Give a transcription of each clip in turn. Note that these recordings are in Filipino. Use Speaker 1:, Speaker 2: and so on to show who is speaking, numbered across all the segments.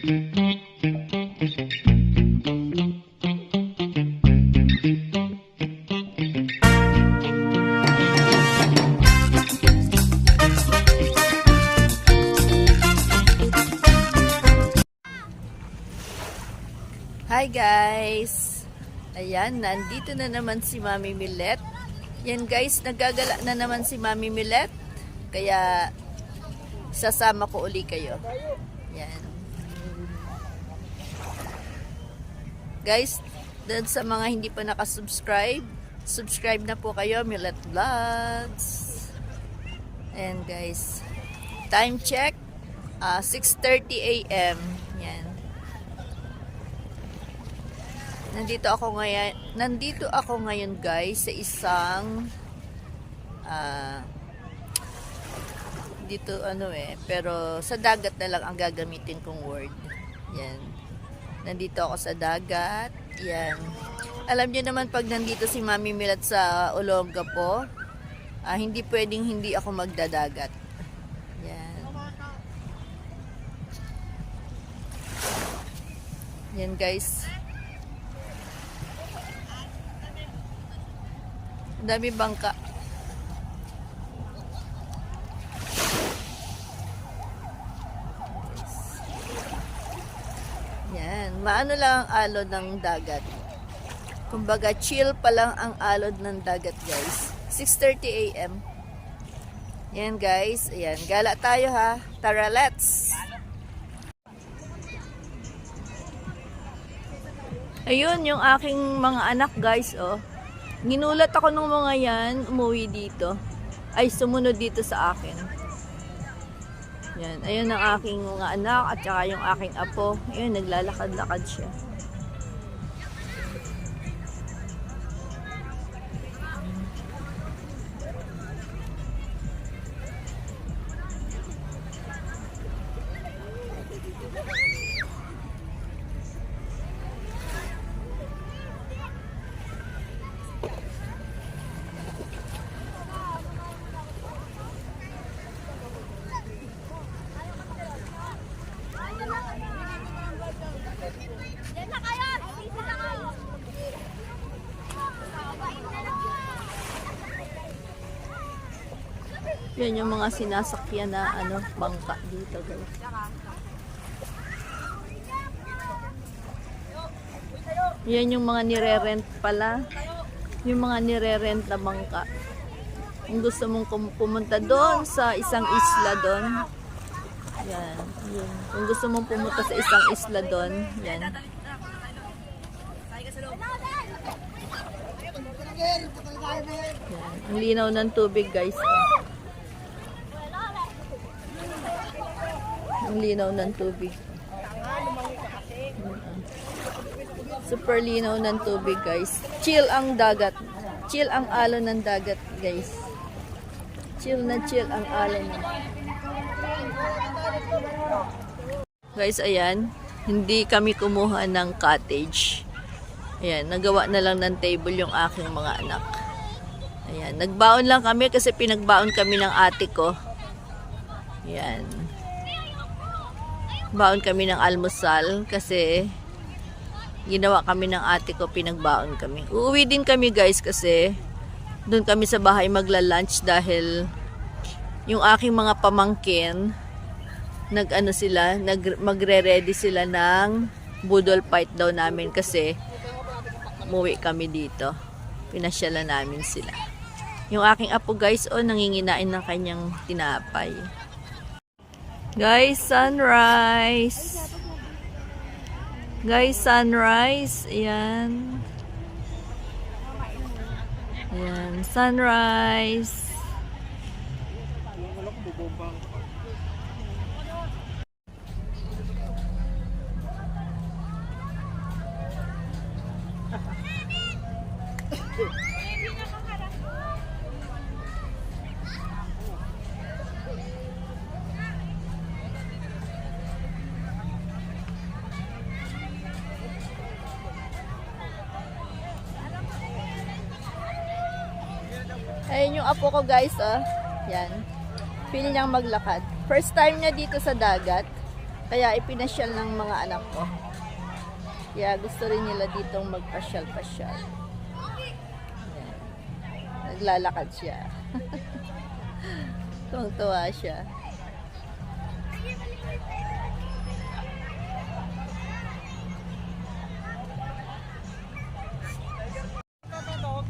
Speaker 1: Hi guys! Ayan, nandito na naman si Mami Millet. Yan guys, nagagala na naman si Mami Millet. Kaya, sasama ko uli kayo. Yan. Guys, dun sa mga hindi pa nakasubscribe, subscribe na po kayo, Millet Vlogs. And guys, time check, ah, 6.30 a.m. Yan. Nandito ako ngayon, nandito ako ngayon guys sa isang ah dito ano eh, pero sa dagat na lang ang gagamitin kong word. Yan. Nandito ako sa dagat. Yan. Alam niyo naman pag nandito si Mami Milat sa Olonga po, ah, hindi pwedeng hindi ako magdadagat. Yan. Yan guys. Dami bangka. Yan. Maano lang ang alon ng dagat. Kumbaga, chill pa lang ang alon ng dagat, guys. 6.30 a.m. Yan, guys. Ayan. Gala tayo, ha. Tara, let's! Ayun, yung aking mga anak, guys, oh. Ginulat ako ng mga yan, umuwi dito. Ay, sumunod dito sa akin. Yan, ayun ang aking mga anak at saka yung aking apo. Ayun, naglalakad-lakad siya. Yan yung mga sinasakyan na ano, bangka dito, guys. Yan yung mga nire-rent pala. Yung mga nire-rent na bangka. Kung gusto mong pumunta doon sa isang isla doon. Yan. Yun. Kung gusto mong pumunta sa isang isla doon. Yan. Yan. Ang linaw ng tubig guys. Ang linaw ng tubig. Super linaw ng tubig guys. Chill ang dagat. Chill ang alon ng dagat guys. Chill na chill ang alon. Guys, ayan. Hindi kami kumuha ng cottage. Ayan, nagawa na lang ng table yung aking mga anak. Ayan, nagbaon lang kami kasi pinagbaon kami ng ate ko. Ayan. Baon kami ng almusal kasi ginawa kami ng ate ko, pinagbaon kami. Uuwi din kami guys kasi doon kami sa bahay magla-lunch dahil yung aking mga pamangkin nag-ano sila, nag, magre-ready sila ng budol fight daw namin kasi umuwi kami dito. Pinasyalan namin sila. Yung aking apo guys, oh, nanginginain ng kanyang tinapay. Guys, sunrise. Guys, sunrise. Ayan. Ayan, sunrise. Ayun yung apo ko guys, oh. Yan. Feel niyang maglakad. First time niya dito sa dagat. Kaya ipinasyal ng mga anak ko. Kaya gusto rin nila ditong magpasyal-pasyal. Naglalakad siya. Tuwang-tuwa siya.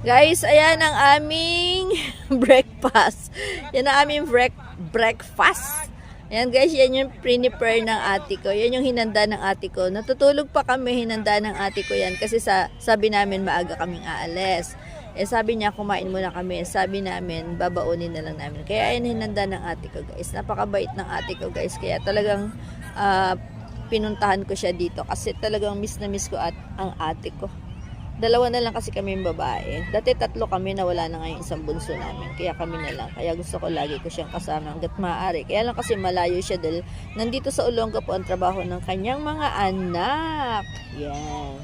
Speaker 1: Guys, ayan ang aming breakfast. Yan ang aming break breakfast. Ayan guys, yan yung prepare ng ate ko. Yan yung hinanda ng ate ko. Natutulog pa kami, hinanda ng ate ko yan. Kasi sa, sabi namin maaga kaming aalis. Eh sabi niya, kumain muna kami. Sabi namin, babaunin na lang namin. Kaya yan hinanda ng ate ko guys. Napakabait ng ate ko guys. Kaya talagang ah, pinuntahan ko siya dito. Kasi talagang miss na miss ko at ang ate ko. Dalawa na lang kasi kami yung babae. Dati tatlo kami na wala na ngayon isang bunso namin. Kaya kami na lang. Kaya gusto ko lagi ko siyang kasama hanggat maaari. Kaya lang kasi malayo siya dahil nandito sa Olonga po ang trabaho ng kanyang mga anak. Yan.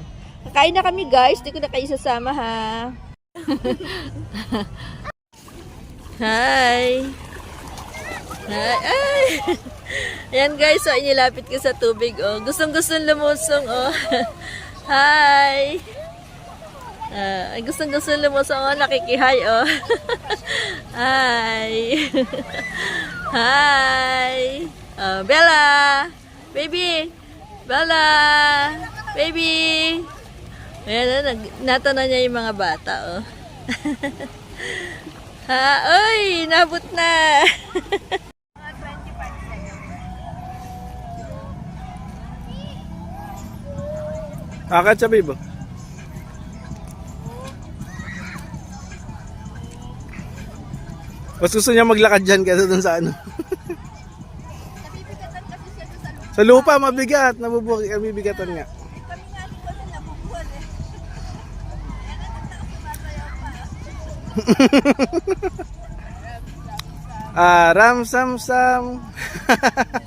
Speaker 1: Kakain na kami guys. Di ko na kayo sasama ha. Hi. Hi. Ay. Ayan guys, so inilapit ko sa tubig oh. Gustong gustong lumusong oh. Hi. Ah, ay gustong gustong lumusong oh, nakikihay oh. Hi. Hi. Oh, Bella. Baby. Bella. Baby. Ayan, oh, natanong niya yung mga bata oh. ha, oy, nabot na.
Speaker 2: Akad sa bibo. Mas gusto niya maglakad dyan kaysa dun sa ano. sa lupa, mabigat. Nabubuhay, mabibigatan nga. ah, ram sam sam.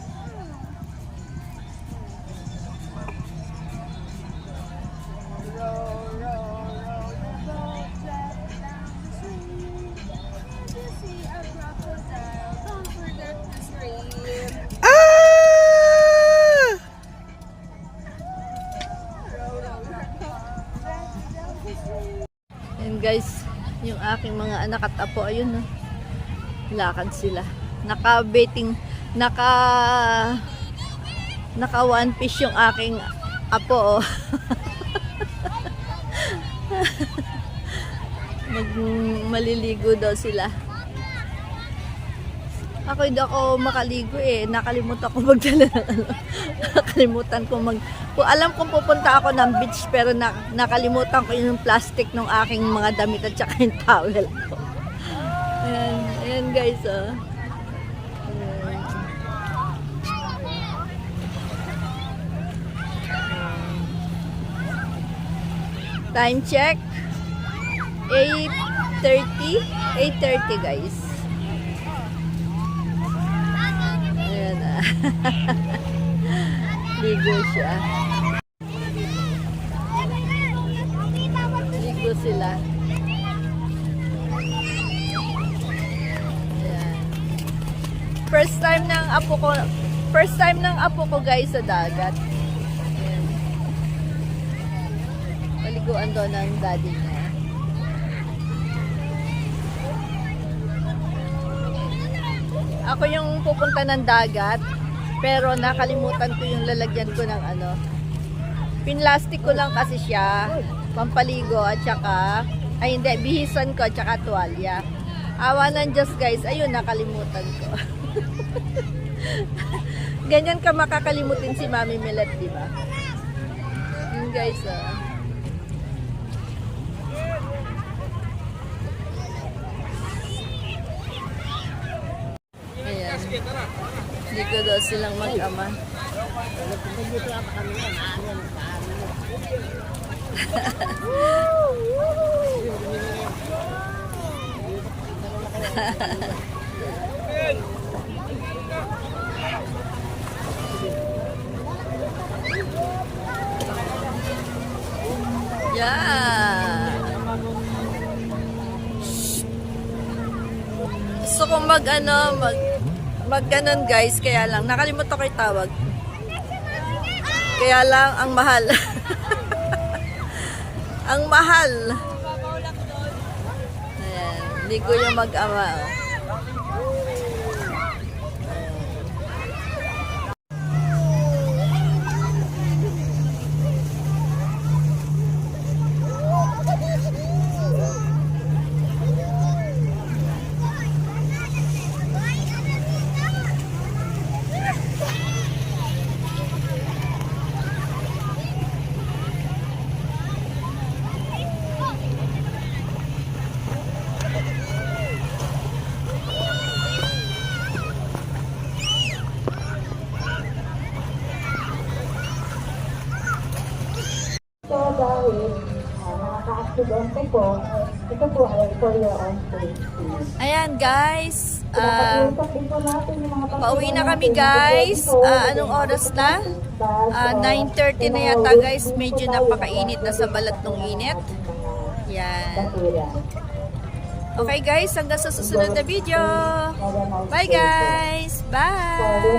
Speaker 1: aking mga anak at apo, ayun no. Lakad sila. Naka-betting, naka naka one piece yung aking apo oh. Mag daw sila. Ako hindi ako makaligo eh. Nakalimutan ko magdala ano. Nakalimutan ko mag... Kung alam kong pupunta ako ng beach pero na, nakalimutan ko yung plastic ng aking mga damit at saka yung towel ko. Ayan, ayan guys oh. Ayan. Time check. 8.30. 8.30 guys. Ayan na. Ligo siya. Ligo sila. Apo ko, first time ng apo ko guys sa dagat. Ayan. Paliguan daw ng daddy niya. Ako yung pupunta ng dagat, pero nakalimutan ko yung lalagyan ko ng ano. Pinlastic ko lang kasi siya, pampaligo at saka, ay hindi, bihisan ko at saka tuwalya. Awa ng Diyos guys. Ayun, nakalimutan ko. Ganyan ka makakalimutin si Mami Milet, di ba? Yun guys, ah. Hindi ko daw silang mag-ama. Hahaha. Yeah. Gusto kong mag ano, mag mag ganon guys, kaya lang nakalimutan ko tawag. Kaya lang ang mahal. ang mahal. Hindi ko yung mag-ama. oh.
Speaker 3: Nakaka-aksidente po, ito po ay for your own safety.
Speaker 1: Ayan guys, ah,
Speaker 3: mga
Speaker 1: pauwi na kami guys. Ah, anong oras na? Ah, 9.30 na yata guys, medyo napakainit na sa balat ng init. Yan. Okay guys, hanggang sa susunod na video. Bye guys! Bye!